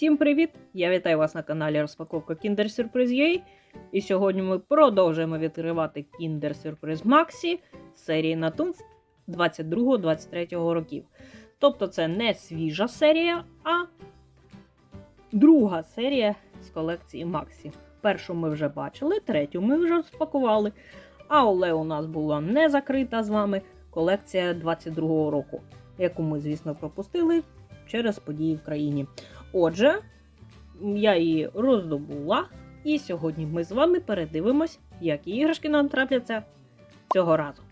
Всім привіт! Я вітаю вас на каналі Розпаковка Kinder Surprise UA. І сьогодні ми продовжуємо відкривати Kinder Surprise Maxi серії Natuns 22-23 років. Тобто це не свіжа серія, а друга серія з колекції Maxi. Першу ми вже бачили, третю ми вже розпакували. А Оле у нас була не закрита з вами колекція 22-го року, яку ми, звісно, пропустили через події в країні. Отже, я її роздобула, і сьогодні ми з вами передивимось, які іграшки нам трапляться цього разу.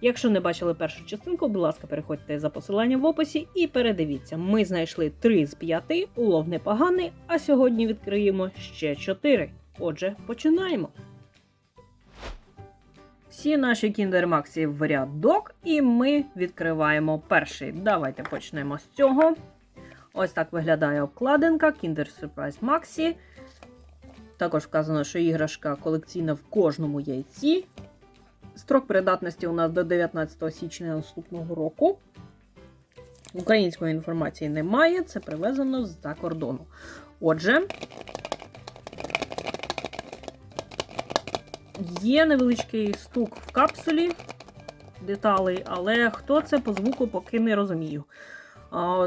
Якщо не бачили першу частинку, будь ласка, переходьте за посиланням в описі і передивіться. Ми знайшли 3 з 5, улов непоганий, а сьогодні відкриємо ще 4. Отже, починаємо. Всі наші Maxi в рядок, і ми відкриваємо перший. Давайте почнемо з цього. Ось так виглядає обкладинка Kinder Surprise Maxi. Також вказано, що іграшка колекційна в кожному яйці. Строк придатності у нас до 19 січня наступного року. Української інформації немає, це привезено з-за кордону. Отже, є невеличкий стук в капсулі деталей, але хто це по звуку поки не розумію.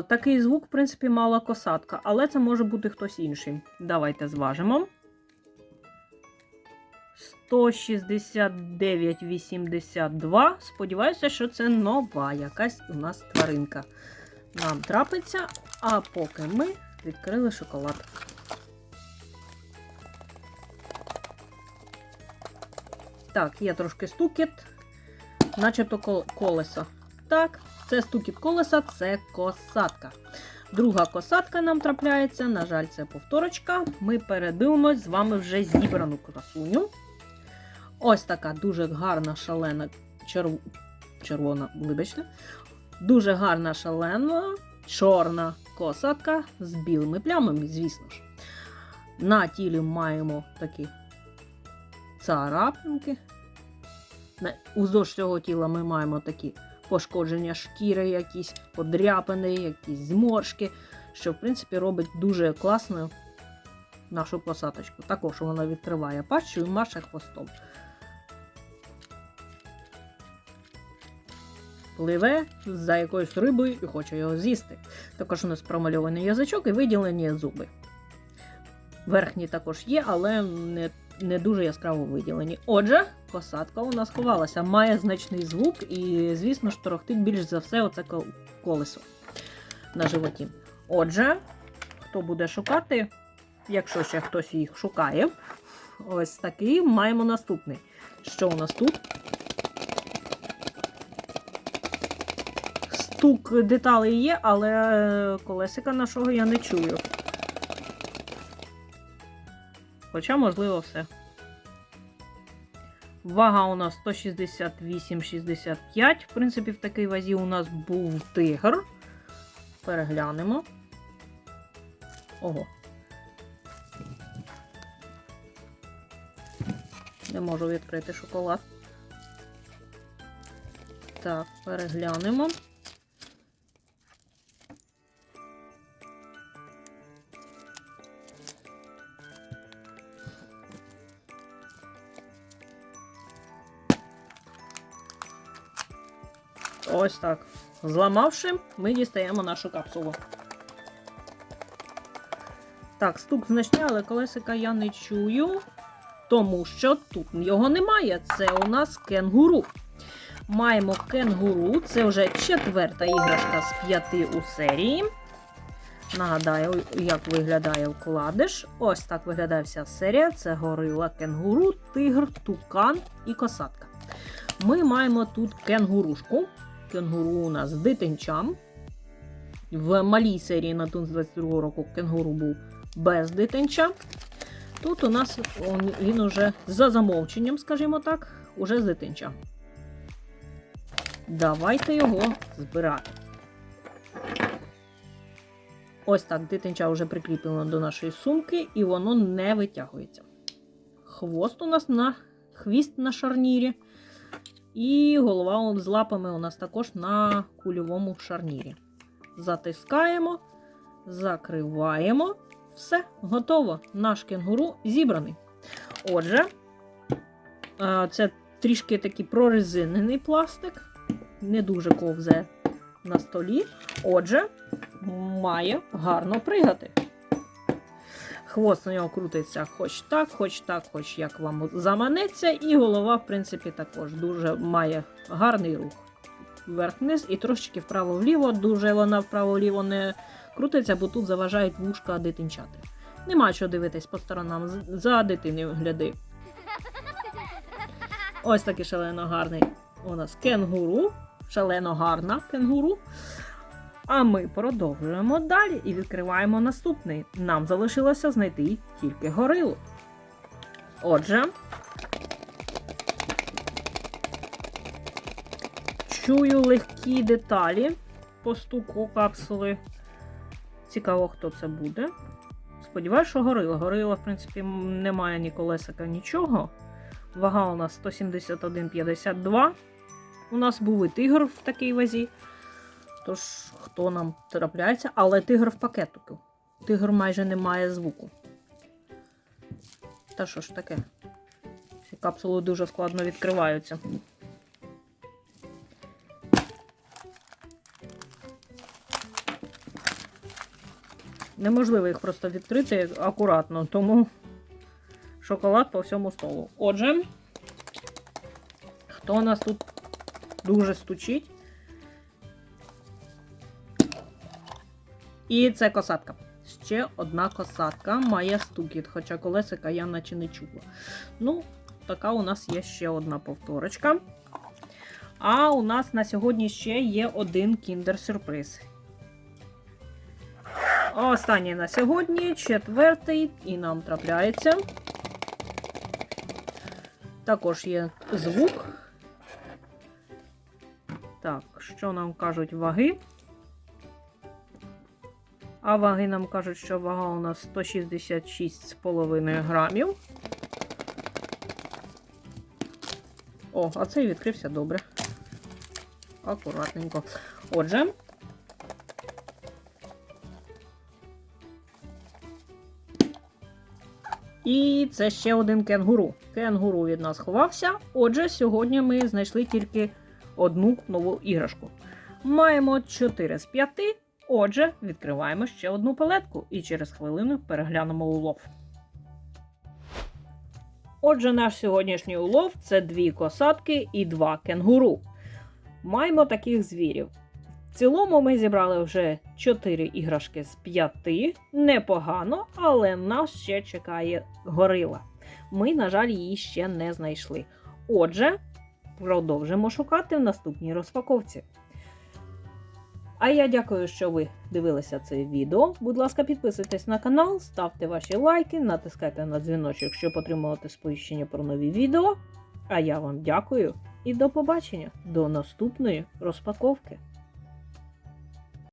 Такий звук, в принципі, мала косатка, але це може бути хтось інший. Давайте зважимо. 169,82. Сподіваюся, що це нова якась у нас тваринка. Нам трапиться, а поки ми відкрили шоколад. Так, є трошки стукіт, начебто колесо. Так, це стукіт колеса, це косатка. Друга косатка нам трапляється. На жаль, це повторочка. Ми передивимось з вами вже зібрану красуню. Ось така дуже гарна шалена черв... червона, вибачте. Дуже гарна шалена чорна косатка з білими плямами, звісно ж. На тілі маємо такі царапинки. Уздовж цього тіла ми маємо такі пошкодження шкіри, якісь подряпини, якісь зморшки, що, в принципі, робить дуже класно нашу посадочку. Також вона відкриває пащу і маше хвостом. Пливе за якоюсь рибою і хоче його з'їсти. Також у нас промальований язичок і виділені зуби. Верхні також є, але не, не дуже яскраво виділені. Отже, посадка у нас ховалася, має значний звук, і, звісно ж, торохтить більш за все оце колесо на животі. Отже, хто буде шукати, якщо ще хтось їх шукає, ось такий маємо наступний. Що у нас тут? Стук деталей є, але колесика нашого я не чую. Хоча, можливо, все. Вага у нас 168,65. В принципі, в такій вазі у нас був тигр. Переглянемо. Ого. Не можу відкрити шоколад. Так, переглянемо. Ось так. Зламавши, ми дістаємо нашу капсулу. Так, стук значний, але колесика я не чую, тому що тут його немає. Це у нас кенгуру. Маємо кенгуру. Це вже четверта іграшка з п'яти у серії. Нагадаю, як виглядає вкладиш. Ось так виглядає вся серія. Це горила, кенгуру, тигр, тукан і косатка. Ми маємо тут кенгурушку. Кенгуру у нас з дитинчам. В малій серії на Тунс 22 року кенгуру був без дитинча. Тут у нас він уже за замовченням, скажімо так, уже з дитинча. Давайте його збирати. Ось так, дитинча вже прикріплено до нашої сумки, і воно не витягується. Хвост у нас на хвіст на шарнірі. І голова з лапами у нас також на кульовому шарнірі. Затискаємо, закриваємо. Все, готово. Наш кенгуру зібраний. Отже, це трішки такий прорезинений пластик, не дуже ковзе на столі. Отже, має гарно пригати. Хвост у нього крутиться хоч так, хоч так, хоч як вам заманеться, і голова, в принципі, також дуже має гарний рух. Вверх-вниз і трошечки вправо-вліво. Дуже вона вправо-вліво не крутиться, бо тут заважають вушка дитинчати. Нема що дивитись по сторонам. За дитиною гляди. Ось такий шалено гарний у нас кенгуру. Шалено гарна кенгуру. А ми продовжуємо далі і відкриваємо наступний. Нам залишилося знайти тільки горилу. Отже, чую легкі деталі по стуку капсули. Цікаво, хто це буде. Сподіваюсь, що горила. Горила, в принципі, немає ні колесика, нічого. Вага у нас 171,52. У нас був і тигр в такій вазі. Тож, хто нам трапляється, але тигр в пакетику. Тигр майже не має звуку. Та що ж таке? Ці капсули дуже складно відкриваються. Неможливо їх просто відкрити акуратно, тому шоколад по всьому столу. Отже, хто у нас тут дуже стучить? І це косатка. Ще одна косатка має стукіт, хоча колесика я наче не чула. Ну, така у нас є ще одна повторочка. А у нас на сьогодні ще є один кіндер-сюрприз. Останній на сьогодні, четвертий, і нам трапляється. Також є звук. Так, що нам кажуть ваги? А ваги нам кажуть, що вага у нас 166,5 грамів. О, а цей відкрився добре. Акуратненько. Отже. І це ще один кенгуру. Кенгуру від нас ховався. Отже, сьогодні ми знайшли тільки одну нову іграшку. Маємо 4 з 5. Отже, відкриваємо ще одну палетку і через хвилину переглянемо улов. Отже, наш сьогоднішній улов це дві косатки і два кенгуру. Маємо таких звірів. В цілому ми зібрали вже 4 іграшки з 5. Непогано, але нас ще чекає горила. Ми, на жаль, її ще не знайшли. Отже, продовжимо шукати в наступній розпаковці. А я дякую, що ви дивилися це відео. Будь ласка, підписуйтесь на канал, ставте ваші лайки, натискайте на дзвіночок, щоб отримувати сповіщення про нові відео. А я вам дякую і до побачення до наступної розпаковки.